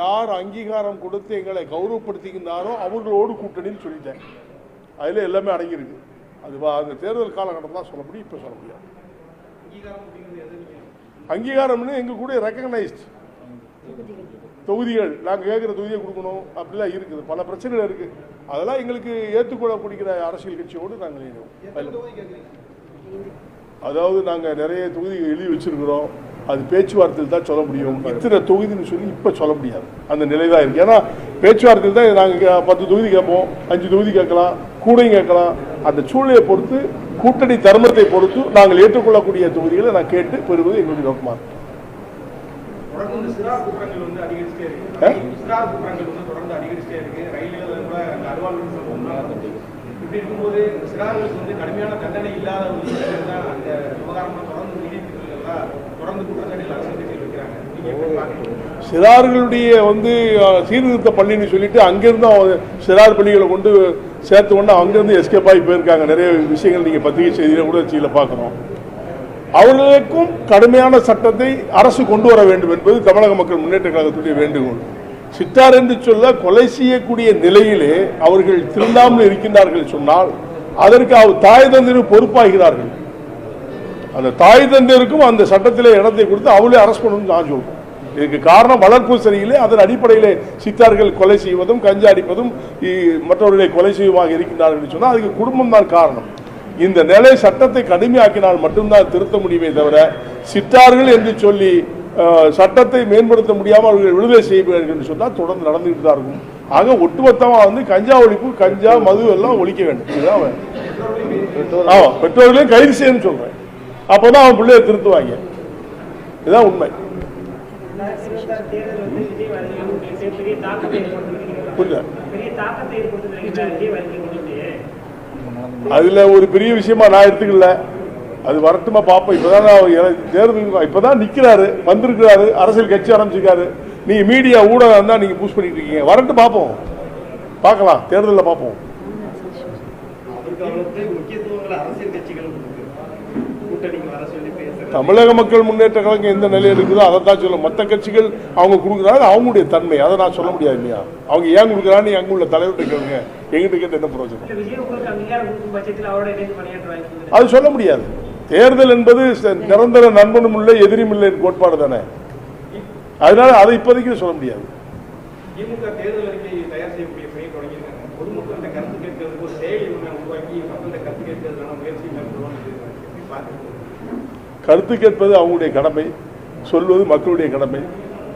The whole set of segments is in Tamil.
யார் அங்கீகாரம் கொடுத்து எங்களை கௌரவப்படுத்திக்கின்றாரோ அவர்களோடு கூட்டணின்னு சொல்லிட்டேன். அதில் எல்லாமே அடங்கியிருக்கு. அது அந்த தேர்தல் காலகட்டம் தான் சொல்ல முடியும் இப்போ சொல்ல முடியாது. அங்கீகாரம்னு எங்க கூட ரெக்கக்னைஸ்ட் தொகுதிகள். நாங்கள் கேட்குற தொகுதியை கொடுக்கணும் அப்படிலாம் இருக்குது. பல பிரச்சனைகள் இருக்கு. அதெல்லாம் எங்களுக்கு ஏற்றுக்கொள்ளக்கூடிய அரசியல் கட்சியோடு நாங்கள் இணைவோம். அதாவது நாங்கள் நிறைய தொகுதி எழுதி வச்சிருக்கிறோம். அது பேச்சுவார்த்தையில் தான் சொல்ல முடியும். இத்தனை தொகுதின்னு சொல்லி இப்போ சொல்ல முடியாது. அந்த நிலை தான் இருக்கு. ஏன்னா பேச்சுவார்த்தையில் தான் நாங்கள் பத்து தொகுதி கேட்போம் அஞ்சு தொகுதி கேட்கலாம் கூடையும் கேட்கலாம். அந்த சூழ்நிலையை பொறுத்து கூட்டணி தர்மத்தை பொறுத்து நாங்கள் ஏற்றுக்கொள்ளக்கூடிய தொகுதிகளை நான் கேட்டு பெறுவது எங்களுடைய நோக்கமாக இருக்கும் கடுமையான தண்டனை இல்லாத ஒரு நிலையில தான் அந்த விவகாரம் தொடர்ந்து நீதிமன்றங்கள்லாம் தொடர்ந்து குற்றச்சாட்டுகள் அரசியல் கட்சிகள் வைக்கிறாங்க நீங்க எப்படி பாக்குறீங்க சிறார்களுடைய வந்து சீர்திருத்த பள்ளின்னு சொல்லிட்டு அங்கிருந்து அவங்க சிறார் பள்ளிகளை கொண்டு சேர்த்து கொண்டு அங்கிருந்து எஸ்கேப் ஆகி போயிருக்காங்க. நிறைய விஷயங்கள் நீங்கள் பத்திரிகை செய்தியில் கூட செய்தியில் பார்க்குறோம் அவர்களுக்கும் கடுமையான சட்டத்தை அரசு கொண்டு வர வேண்டும் என்பது தமிழக மக்கள் முன்னேற்ற கழகத்துடைய வேண்டுகோள். சித்தார் என்று சொல்ல கொலை செய்யக்கூடிய நிலையிலே அவர்கள் திருந்தாமல் இருக்கின்றார்கள் சொன்னால் அதற்கு அவர் தாய் தந்திரம் பொறுப்பாகிறார்கள். அந்த தாய் தந்தையருக்கும் அந்த சட்டத்திலே இடத்தை கொடுத்து அவளே அரெஸ்ட் பண்ணணும்னு நான் சொல்றேன். இதுக்கு காரணம் வளர்ப்பு சரியில்லை அதன் அடிப்படையிலே சித்தார்கள் கொலை செய்வதும் கஞ்சா அடிப்பதும் இ- மற்றவர்களை கொலை செய்வதாக இருக்கின்றார்கள் என்று சொன்னால் அதுக்கு குடும்பம் தான் காரணம். இந்த நிலை சட்டத்தை கடுமையாக்கினால் மட்டும்தான் திருத்த முடியுமே தவிர சித்தார்கள் என்று சொல்லி சட்டத்தை மேம்படுத்த முடியாமல் அவர்கள் விடுதலை செய்வார்கள் என்று சொன்னால் தொடர்ந்து நடந்துகிட்டு தான் இருக்கும். ஆக ஒட்டுமொத்தமாக வந்து கஞ்சா ஒழிப்பு கஞ்சா மது எல்லாம் ஒழிக்க வேண்டும். இதுதான் அவன். பெற்றோர்களையும் கைது செய்யணும்னு சொல்கிறேன் அப்போதான் அவன் பிள்ளைய திருத்துவாங்க. இதுதான் உண்மை. புரியல. அதுல ஒரு பெரிய விஷயமா நான் எடுத்துக்கல. அது வரட்டுமா பார்ப்போம் இப்பதான் தேர்தல் இப்பதான் நிக்கிறாரு வந்திருக்கிறாரு அரசியல் கட்சி ஆரம்பிச்சிருக்காரு. நீங்க மீடியா ஊடகம் தான் நீங்க பூஸ் பண்ணிட்டு இருக்கீங்க. வரட்டு பார்ப்போம் பார்க்கலாம். தேர்தலில் பார்ப்போம் தமிழக மக்கள் முன்னேற்ற கழகம் எந்த நிலையில் இருக்குதோ அதை தான் சொல்ல மற்ற கட்சிகள் அவங்க கொடுக்குறாங்க அவங்களுடைய தன்மை. அதை நான் சொல்ல முடியாது இல்லையா? அவங்க ஏன் கொடுக்குறான்னு அங்கே உள்ள தலைவர்கிட்ட கேளுங்க. எங்கிட்ட கேட்டு என்ன பிரயோஜனம்? அது சொல்ல முடியாது. தேர்தல் என்பது ச- நிரந்தர நண்பனும் இல்லை எதிரியும் இல்லை கோட்பாடு தானே. அதனால அதை இப்போதைக்கு சொல்ல முடியாது. திமுக தேர்தல் அறிக்கை தயார் செய்யக்கூடிய பணியை தொடங்கியிருக்காங்க. பொதுமக்களிட்ட கருத்து கேட்கறதுக்கு ஒரு செயலி ஒன்று உருவாக்கி மக்கள்கிட்ட கருத்து கேட்கறதுக்கான முயற்சி பார்க்குறீங்க கருத்து கேட்பது அவங்களுடைய கடமை சொல்வது மக்களுடைய கடமை.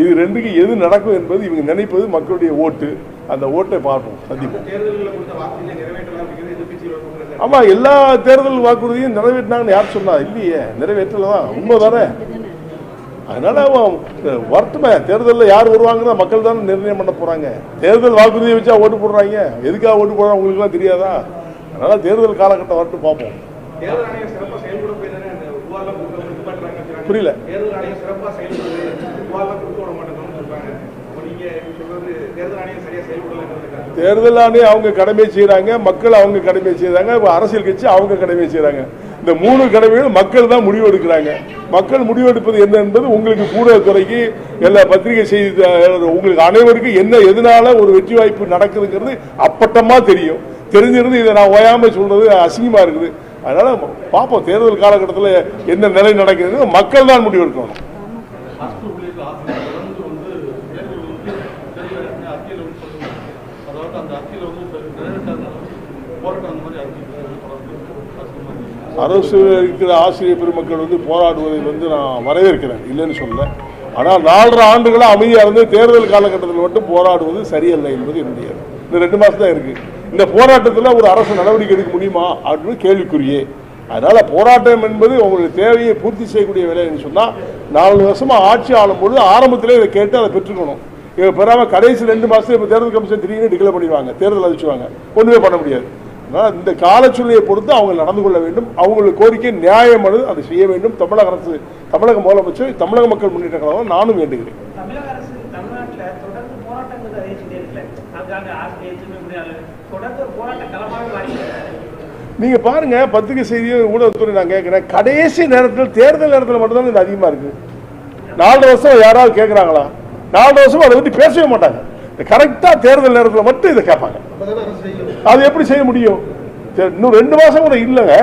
இது ரெண்டுக்கு எது நடக்கும் என்பது இவங்க நினைப்பது மக்களுடைய ஓட்டு. அந்த ஓட்டை பார்ப்போம் சந்திப்போம். தேர்தல்களில் கொடுத்த வாக்குறுதியை நிறைவேற்றலாம் அப்படிங்கிறது எதிர்கட்சிகளோட குற்றச்சாட்டு ஆமா எல்லா தேர்தல் வாக்குறுதியும் நிறைவேற்றினாங்கன்னு யார் சொன்னா? இல்லையே நிறைவேற்றல தான் உண்மை தானே? அதனால அவன் வரட்டுமே. தேர்தலில் யார் வருவாங்கன்னு மக்கள் தானே நிர்ணயம் பண்ண போறாங்க. தேர்தல் வாக்குறுதியை வச்சா ஓட்டு போடுறாங்க. எதுக்காக ஓட்டு போடுறாங்க? உங்களுக்குலாம் தெரியாதா? அதனால தேர்தல் காலகட்டம் வரட்டும் பார்ப்போம் தேர்தல் ஆணையம் சிறப்பாக செயல்பட போய் தானே அந்த புகார்லாம் கொடுக்க கொடுக்க புரியல. தேர்தல் ஆணையம் சிறப்பாக செயல்படுது. தேர்தல் அவங்க கடமை செய்றாங்க மக்கள் அவங்க கடமை செய்றாங்க இப்ப அரசியல் கட்சி அவங்க கடமை செய்றாங்க. இந்த மூணு கடமைகளும் மக்கள் தான் முடிவு எடுக்கிறாங்க. மக்கள் முடிவு எடுப்பது என்ன என்பது உங்களுக்கு ஊடகத்துறைக்கு எல்லா பத்திரிகை செய்தி உங்களுக்கு அனைவருக்கும் என்ன எதனால ஒரு வெற்றி வாய்ப்பு நடக்குதுங்கிறது அப்பட்டமா தெரியும். தெரிஞ்சிருந்து இதை நான் ஓயாம சொல்றது அசிங்கமா இருக்குது. அதனால பார்ப்போம் தேர்தல் காலகட்டத்தில் என்ன நிலை நடக்குதுன்னு மக்கள் தான் முடிவு எடுக்கணும். அரசு இருக்கிற ஆசிரியர் பெருமக்கள் வந்து போராடுவதை வந்து நான் வரவேற்கிறேன் இல்லைன்னு சொல்ல ஆனால் நாலரை ஆண்டுகளாக அமைதியாக இருந்து தேர்தல் காலகட்டத்தில் மட்டும் போராடுவது சரியல்ல என்பது என்னுடைய இந்த ரெண்டு மாதம் தான் இருக்கு. இந்த போராட்டத்தில் ஒரு அரசு நடவடிக்கை எடுக்க முடியுமா அப்படின்னு கேள்விக்குரியே அதனால போராட்டம் என்பது உங்களுடைய தேவையை பூர்த்தி செய்யக்கூடிய வேலைன்னு சொன்னால் நாலு வருஷமாக ஆட்சி ஆளும்போது ஆரம்பத்திலே இதை கேட்டு அதை பெற்றுக்கணும். இதை பெறாமல் கடைசி ரெண்டு மாதத்தில் இப்போ தேர்தல் கமிஷன் திடீர்னு டிக்ளேர் பண்ணிடுவாங்க. தேர்தல் அறிவிச்சுவாங்க ஒன்றுமே பண்ண முடியாது. அதனால் இந்த காலச்சூழ்நிலையை பொறுத்து அவங்க நடந்து கொள்ள வேண்டும். அவங்களுக்கு கோரிக்கை நியாயமானது அதை செய்ய வேண்டும். தமிழக அரசு தமிழக முதலமைச்சர் தமிழக மக்கள் முன்னேற்ற கழகம் நானும் வேண்டுகிறேன் தமிழக அரசு தமிழ்நாட்டில் தொடர்ந்து போராட்டங்கள் அறிவிச்சுட்டே இருக்குல்ல அங்காங்க ஆசிரியர் திரும்ப முடியாது தொடர்ந்து ஒரு போராட்ட களமாக மாறி நீங்க பாருங்க பத்திரிகை செய்தியை ஊடகத்துறை நான் கேட்கிறேன். கடைசி நேரத்தில் தேர்தல் நேரத்தில் மட்டும்தான் இது அதிகமா இருக்கு. நாலு வருஷம் யாராவது கேட்கறாங்களா நாலு வருஷம் அதை பத்தி பேசவே மாட்டாங்க. கரெக்டா தேர்தல் நேரத்தில் மட்டும் இதை கேட்பாங்க. அது எப்படி செய்ய முடியும்? சரி, இன்னும் ரெண்டு மாசம் கூட இல்லைங்க.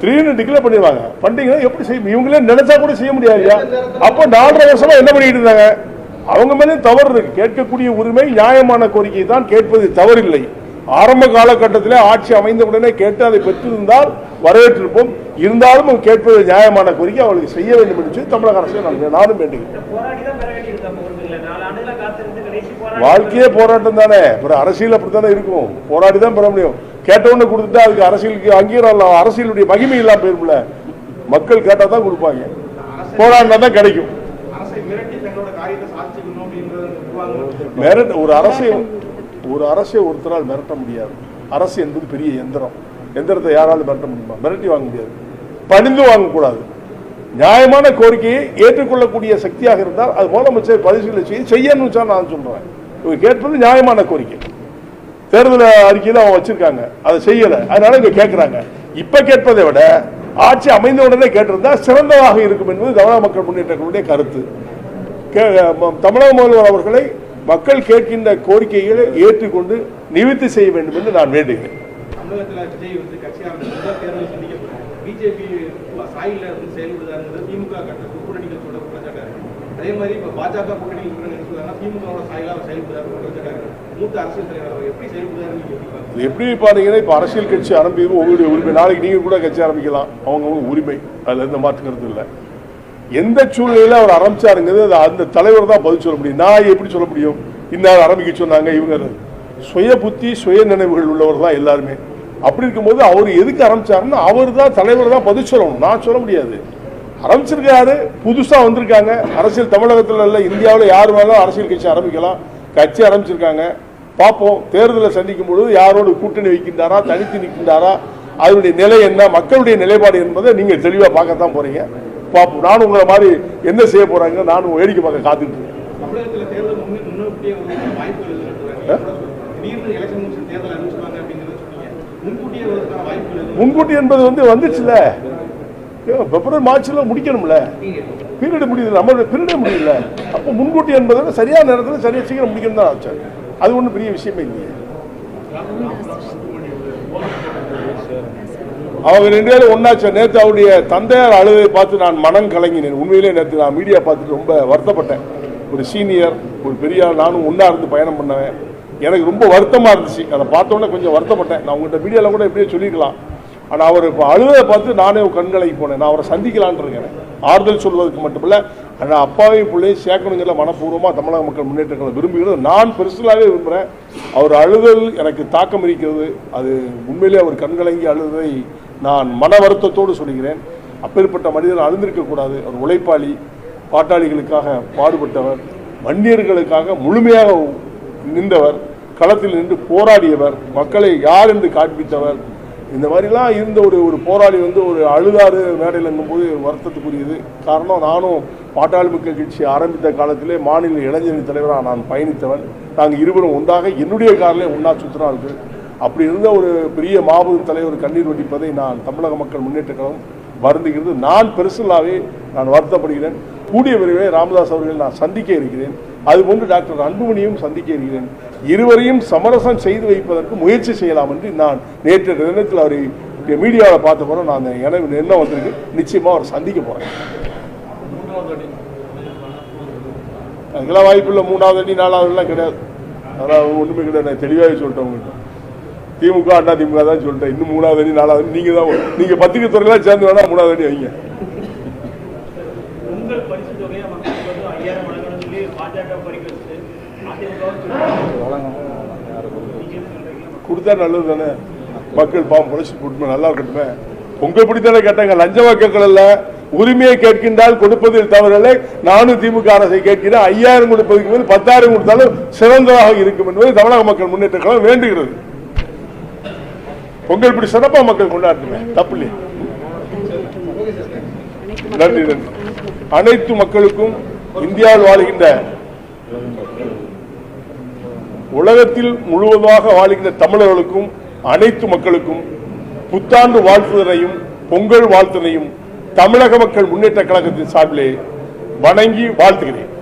திடீர்னு டிக்ளேர் பண்ணிடுவாங்க. பண்ணிட்டீங்கன்னா எப்படி செய்ய இவங்களே நினைச்சா கூட செய்ய முடியாது அப்போ நாலரை வருஷமா என்ன பண்ணிட்டு இருந்தாங்க? அவங்க மேலே தவறு இருக்கு. கேட்கக்கூடிய உரிமை நியாயமான கோரிக்கை தான் கேட்பது தவறில்லை. ஆரம்ப காலகட்டத்திலே ஆட்சி அமைந்த உடனே கேட்டு அதை பெற்றிருந்தால் வரவேற்றிருப்போம். இருந்தாலும் கேட்பது நியாயமான கோரிக்கை அவளுக்கு செய்ய வேண்டும் என்று சொல்லி தமிழக அரசை நான் நானும் வேண்டுகிறேன் வாழ்க்கையே போராட்டம் தானே. அப்புறம் அரசியல் அப்படித்தானே இருக்கும். போராடி தான் பெற முடியும். கேட்டவொன்னு கொடுத்துட்டா அதுக்கு அரசியலுக்கு அங்கீகாரம் இல்ல, அரசியலுடைய மகிமை இல்லாம போயிரும்ல. மக்கள் கேட்டா தான் கொடுப்பாங்க. போராடினா தான் கிடைக்கும். அரசை மிரட்டி ஒரு அரசை ஒரு அரசை ஒருத்தரால் மிரட்ட முடியாது. அரசு என்பது பெரிய எந்திரம். எந்திரத்தை யாராலும் மிரட்ட முடியுமா? மிரட்டி வாங்க முடியாது. பணிந்து வாங்கக்கூடாது. நியாயமான கோரிக்கையை ஏற்றுக்கொள்ளக்கூடிய சக்தியாக இருந்தால் அது முதலமைச்சர் பரிசீலனை செய்ய செய்யணும்னு சார் நான் சொல்றேன். இவங்க கேட்பது நியாயமான கோரிக்கை. தேர்தல் அறிக்கையில் அவங்க வச்சிருக்காங்க. அதை செய்யலை. அதனால இங்க கேட்கிறாங்க இப்ப கேட்பதை விட ஆட்சி அமைந்த உடனே கேட்டிருந்தா சிறந்ததாக இருக்கும் என்பது தமிழக மக்கள் முன்னேற்றங்களுடைய கருத்து. கே- தமிழக முதல்வர் அவர்களை மக்கள் கேட்கின்ற கோரிக்கைகளை ஏற்றுக்கொண்டு நிவர்த்தி செய்ய வேண்டும் என்று நான் வேண்டுகிறேன். திமுக அதே மாதிரி இப்ப பாஜக கூட்டணி அவர் எப்படி பாத்தீங்கன்னா இப்ப அரசியல் கட்சி ஆரம்பிக்கும் உங்களுடைய உரிமை. நாளைக்கு நீங்க கூட கட்சி ஆரம்பிக்கலாம். அவங்க உரிமை. அதுல எந்த மாற்று கருத்து இல்லை. எந்த சூழ்நிலையில் அவர் ஆரம்பிச்சாருங்கிறது அது அந்த தலைவர் தான் பதில் சொல்ல முடியும். நான் எப்படி சொல்ல முடியும்? இன்னார் ஆரம்பிக்க சொன்னாங்க இவங்க சுய புத்தி சுய நினைவுகள் உள்ளவர் தான் எல்லாருமே. அப்படி இருக்கும்போது அவர் எதுக்கு ஆரம்பிச்சாருன்னா அவர் தான் தலைவர் தான் பதில் சொல்லணும். நான் சொல்ல முடியாது. ஆரம்பிச்சிருக்காரு புதுசாக வந்திருக்காங்க. அரசியல் தமிழகத்தில் இல்லை இந்தியாவில் யார் வேணாலும் அரசியல் கட்சி ஆரம்பிக்கலாம். கட்சி ஆரம்பிச்சிருக்காங்க. பார்ப்போம். தேர்தலை சந்திக்கும் பொழுது யாரோடு கூட்டணி வைக்கின்றாரா தனித்து நிற்கின்றாரா அதனுடைய நிலை என்ன மக்களுடைய நிலைப்பாடு என்பதை நீங்கள் தெளிவாக பார்க்கத்தான் போகிறீங்க பார்ப்போம் நானும் உங்களை மாதிரி என்ன செய்ய போறாங்க? நானும் வேடிக்கை பார்க்க காத்துட்டு இருக்கேன். முன்கூட்டி என்பது வந்து வந்துச்சுல. பிப்ரவரி மார்ச்ல முடிக்கணும்ல. பீரியட் முடியுது நம்ம பீரியடே முடியல. அப்போ முன்கூட்டி என்பதை சரியான நேரத்தில் சரியா சீக்கிரம் முடிக்கணும் தான் ஆச்சு அது ஒன்றும் பெரிய விஷயமே இல்லையே. அவங்க ரெண்டு பேரும் ஒன்னாச்சு நேற்று அவருடைய தந்தையார் அழுதை பார்த்து நான் மனம் கலங்கினேன். உண்மையிலே நேற்று நான் மீடியா பார்த்துட்டு ரொம்ப வருத்தப்பட்டேன். ஒரு சீனியர் ஒரு பெரிய நானும் ஒன்றா இருந்து பயணம் பண்ணுவேன். எனக்கு ரொம்ப வருத்தமாக இருந்துச்சு. அதை பார்த்தோன்னே கொஞ்சம் வருத்தப்பட்டேன். நான் உங்கள்கிட்ட மீடியாவில் கூட எப்படியோ சொல்லிக்கலாம் ஆனால் அவர் இப்போ அழுதை பார்த்து நானே கண்களைக்கு போனேன். நான் அவரை சந்திக்கலான்னு இருக்கேன். ஆறுதல் சொல்வதற்கு மட்டுமில்ல ஆனால் அப்பாவையும் பிள்ளையும் சேர்க்கணுங்கிற மனப்பூர்வமாக தமிழக மக்கள் முன்னேற்றங்களை விரும்புகிறது. நான் பெருசலாகவே விரும்புகிறேன் அவர் அழுதல் எனக்கு தாக்கம் இருக்கிறது. அது உண்மையிலே அவர் கண்கலங்கி அழுததை நான் மன வருத்தத்தோடு சொல்கிறேன். அப்பேற்பட்ட மனிதர் அழுந்திருக்கக்கூடாது அவர் உழைப்பாளி பாட்டாளிகளுக்காக பாடுபட்டவர் வன்னியர்களுக்காக முழுமையாக நின்றவர் களத்தில் நின்று போராடியவர் மக்களை யார் என்று காண்பித்தவர் இந்த மாதிரிலாம் இருந்த ஒரு ஒரு போராளி வந்து ஒரு அழுதாறு மேடையில் போது வருத்தத்துக்குரியது. காரணம் நானும் பாட்டாளி மக்கள் கட்சி ஆரம்பித்த காலத்திலே மாநில இளைஞரணி தலைவராக நான் பயணித்தவன். நாங்கள் இருவரும் ஒன்றாக என்னுடைய காரிலே ஒன்றா சுற்றினார்கள் அப்படி இருந்த ஒரு பெரிய மாபெரும் தலைவர் கண்ணீர் வடிப்பதை நான் தமிழக மக்கள் முன்னேற்ற கழகம் வருந்துகிறது. நான் பெருசலாவே நான் வருத்தப்படுகிறேன். கூடிய விரைவே ராமதாஸ் அவர்களை நான் சந்திக்க இருக்கிறேன். அதுபோன்று டாக்டர் அன்புமணியும் சந்திக்க இருக்கிறேன். இருவரையும் சமரசம் செய்து வைப்பதற்கு முயற்சி செய்யலாம் என்று நான் நேற்று தினத்தில் அவரை மீடியாவில் பார்த்த போற நான் எனக்கு என்ன வந்திருக்கு நிச்சயமா அவர் சந்திக்க போறேன். அதுக்கெல்லாம் வாய்ப்பில்லை மூணாவது அடி நாலாவது எல்லாம் கிடையாது. அதெல்லாம் ஒண்ணுமே கிடையாது. நான் தெளிவாகவே சொல்லிட்டேன் உங்கள்கிட்ட. திமுக அண்ணா திமுக தான் சொல்லிட்டேன். இன்னும் மூணாவது அடி நாலாவது நீங்கள் நீங்க தான் நீங்கள் பத்திரிகை துறையெல்லாம் சேர்ந்து வேணா மூணாவது அடி வைங்க உங்கள் பரிசு தொகையை மக்களுக்கு வந்து ஐயாயிரம் வழங்கணும்னு சொல்லி பாஜக பறிக்க வச்சு அதிமுக கொடுத்தா நல்லது தானே மக்கள் பாவம் பொழைச்சி கொடுமே நல்லா இருக்கட்டுமே. உங்க இப்படி கேட்டாங்க. லஞ்சமா கேட்கல உரிமையை கேட்கின்றால் கொடுப்பதில் தவறில்லை. நானும் திமுக அரசை கேட்கிறேன். ஐயாயிரம் கொடுப்பதுக்கு மேல் பத்தாயிரம் கொடுத்தாலும் சிறந்ததாக இருக்கும் என்பது தமிழக மக்கள் முன்னேற்ற கழகம் வேண்டுகிறது. பொங்கல் இப்படி சிறப்பா மக்கள் கொண்டாடுமே தப்பு இல்லையா. நன்றி நன்றி. அனைத்து மக்களுக்கும் இந்தியாவில் வாழ்கின்ற உலகத்தில் முழுவதுமாக வாழ்கின்ற தமிழர்களுக்கும் அனைத்து மக்களுக்கும் புத்தாண்டு வாழ்த்துதனையும் பொங்கல் வாழ்த்தினையும் தமிழக மக்கள் முன்னேற்ற கழகத்தின் சார்பிலே வணங்கி வாழ்த்துகிறேன்.